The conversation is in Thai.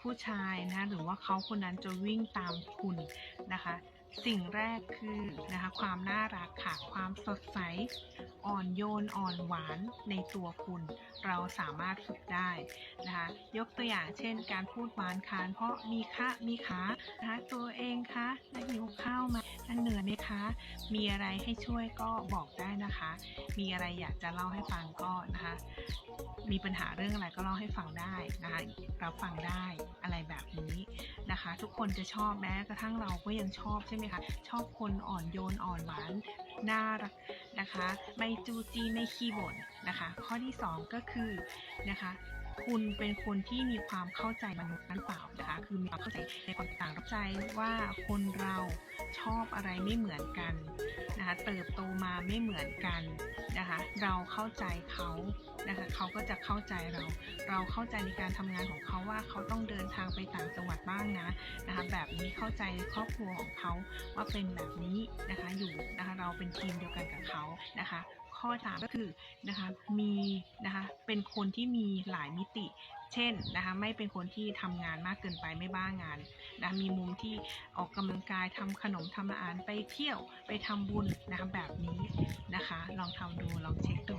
ผู้ชายนะหรือว่าเขาคนนั้นจะวิ่งตามคุณนะคะ สิ่งแรกคือนะคะความน่ารักค่ะความสดใส อ่อนโยนอ่อนหวานในตัวคุณ เราสามารถฝึกได้นะคะยกตัวอย่างเช่น การพูดหวานคานเพราะมีคะมีขานะคะตัวเองคะ มีอะไรให้ช่วยก็บอกได้นะคะ มีอะไรอยากจะเล่าให้ฟังก็นะคะ มีปัญหาเรื่องอะไรก็เล่าให้ฟังได้นะคะรับฟังได้อะไรแบบนี้นะคะ ทุกคนจะชอบแม้กระทั่งเราก็ยังชอบใช่ไหมคะชอบคนอ่อนโยนอ่อนหวานน่ารักนะคะ ไม่จูจี้ไม่ขี้บ่นนะคะ ข้อที่สองก็คือนะคะคุณเป็นคนที่มีความเข้าใจมนุษย์นั้นเปล่านะคะ คือมีความเข้าใจในความต่างรับใจว่าคนเรา ชอบอะไรไม่เหมือนกันนะคะเติบโตมาไม่เหมือนกันนะคะเราเข้าใจเขานะคะเขาก็จะเข้าใจเรา เราเข้าใจในการทำงานของเขาว่าเขาต้องเดินทางไปต่างจังหวัดบ้างนะนะคะแบบนี้เข้าใจครอบครัวของเขาว่าเป็นแบบนี้นะคะอยู่นะคะเราเป็นทีมเดียวกันกับเขานะคะข้อสามก็คือนะคะมี เป็นคนที่มีหลายมิติ เช่นนะคะไม่เป็นคนที่ทำงานมากเกินไปไม่บ้างานนะมีมุมที่ออกกำลังกายทำขนมทำอาหารไปเที่ยวไปทำบุญนะคะแบบนี้นะคะ ลองทำดูลองเช็คดู